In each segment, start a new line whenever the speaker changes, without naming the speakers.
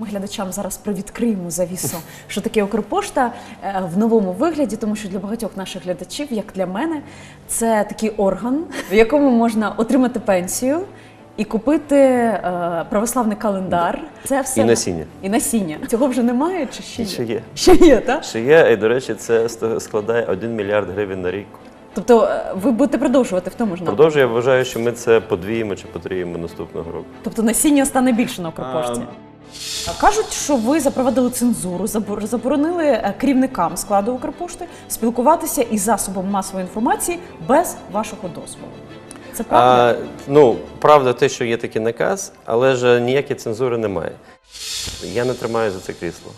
Ми глядачам зараз привідкриємо завісу, що таке Укрпошта е, в новому вигляді, тому що для багатьох наших глядачів, як для мене, це такий орган, в якому можна отримати пенсію і купити е, православний календар. Це все
І насіння.
І насіння. Цього вже немає чи ще є?
Ще є.
Ще є, так?
Ще є, і до речі, це складає 1 мільярд гривень на рік.
Тобто е, ви будете продовжувати в тому ж напрямку?
Продовжую, я вважаю, що ми це подвіємо чи потріємо наступного року.
Тобто насіння стане більше на Укрпошті. Кажуть, що ви запровадили цензуру, забор- заборонили е, керівникам складу Укрпошти спілкуватися із засобом масової інформації без вашого дозволу. Це правда?
А, ну, правда, те, що є такий наказ, але ж ніякої цензури немає. Я не тримаю за це крісло.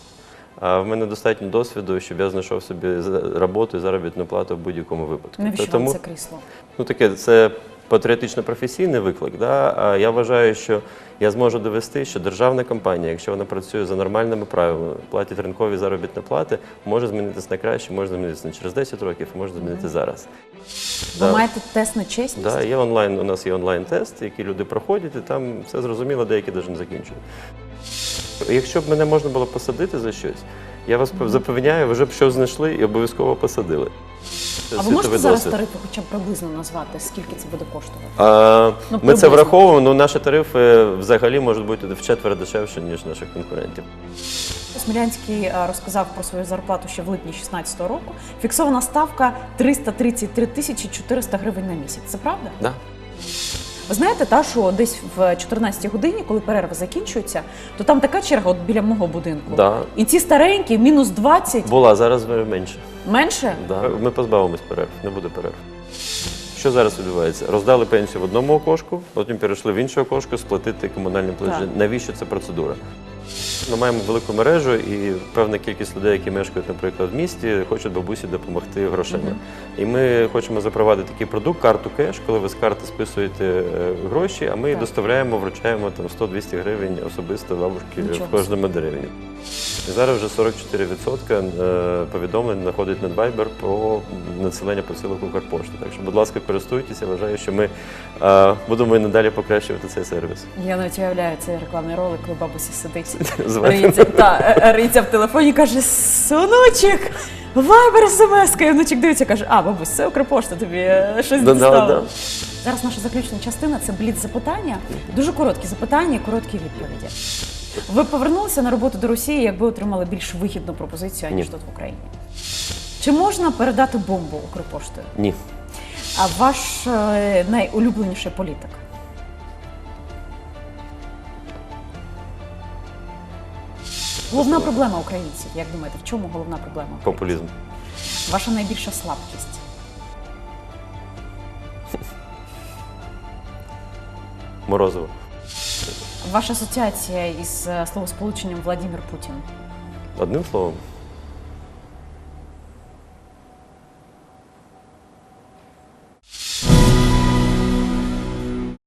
А в мене достатньо досвіду, щоб я знайшов собі роботу і заробітну плату в будь-якому випадку.
Навіщо
Тому-
вам це крісло?
Ну таке, це патріотично-професійний виклик. Да? А я вважаю, що я зможу довести, що державна компанія, якщо вона працює за нормальними правилами, платить ринкові заробітні плати, може змінитися на краще, може змінитися не через 10 років, може змінитися зараз.
Ви
Да.
маєте тест на чесність?
Да, є онлайн, у нас є онлайн-тест, який люди проходять, і там все зрозуміло, деякі навіть не закінчують. Якщо б мене можна було посадити за щось, я вас запевняю, ви вже б щось знайшли і обов'язково посадили.
А ви можете зараз
досвід.
тарифи хоча б приблизно назвати, скільки це буде коштувати?
А,
Ну,
ми це враховуємо, ну наші тарифи взагалі можуть бути вчетверо дешевше, ніж наших конкурентів.
Смілянський е, розказав про свою зарплату ще в липні 2016 року. Фіксована ставка 333 тисячі 400 гривень на місяць. Це правда?
Да.
Ви знаєте, та що десь в 14-й годині, коли перерва закінчується, то там така черга от біля мого будинку.
Да.
І ці старенькі, мінус 20,
Була, зараз менше.
менше.
Да. Ми позбавимось перерв, не буде перерв. Що зараз відбувається? Роздали пенсію в одному окошку, потім перейшли в інше окошко сплатити комунальні платежі.
Так.
Навіщо ця процедура? Ми маємо велику мережу, і певна кількість людей, які мешкають, наприклад, в місті, хочуть бабусі допомогти грошима. І ми хочемо запровадити такий продукт, карту кеш, коли ви з карти списуєте е, гроші, а ми доставляємо, вручаємо там 100-200 гривень особисто бабушки в кожному деревні. І зараз вже 44% е, повідомлень знаходить Viber про надсилання посилок Укрпошти. Так що, будь ласка, користуйтеся. Вважаю, що ми е, будемо і надалі покращувати цей сервіс.
Я навіть уявляю цей рекламний ролик, коли бабусі сидить,
Звати.
риється, та, е, в телефоні і каже: Соночок, вайбер смс І внучик дивиться, каже, а, бабусь, це Укрпошта, тобі щось
да.
Зараз наша заключна частина це бліц запитання. Дуже короткі запитання і короткі відповіді. Ви повернулися на роботу до Росії, якби отримали більш вигідну пропозицію, аніж
Ні.
тут в Україні. Чи можна передати бомбу Укрпоштою?
Ні.
А ваш е, найулюбленіший політик? Головна проблема українців, як думаєте, в чому головна проблема?
Популізм.
Ваша найбільша слабкість?
Морозиво.
Ваша асоціація із е, словосполученням Владимир Путін?
Одним словом,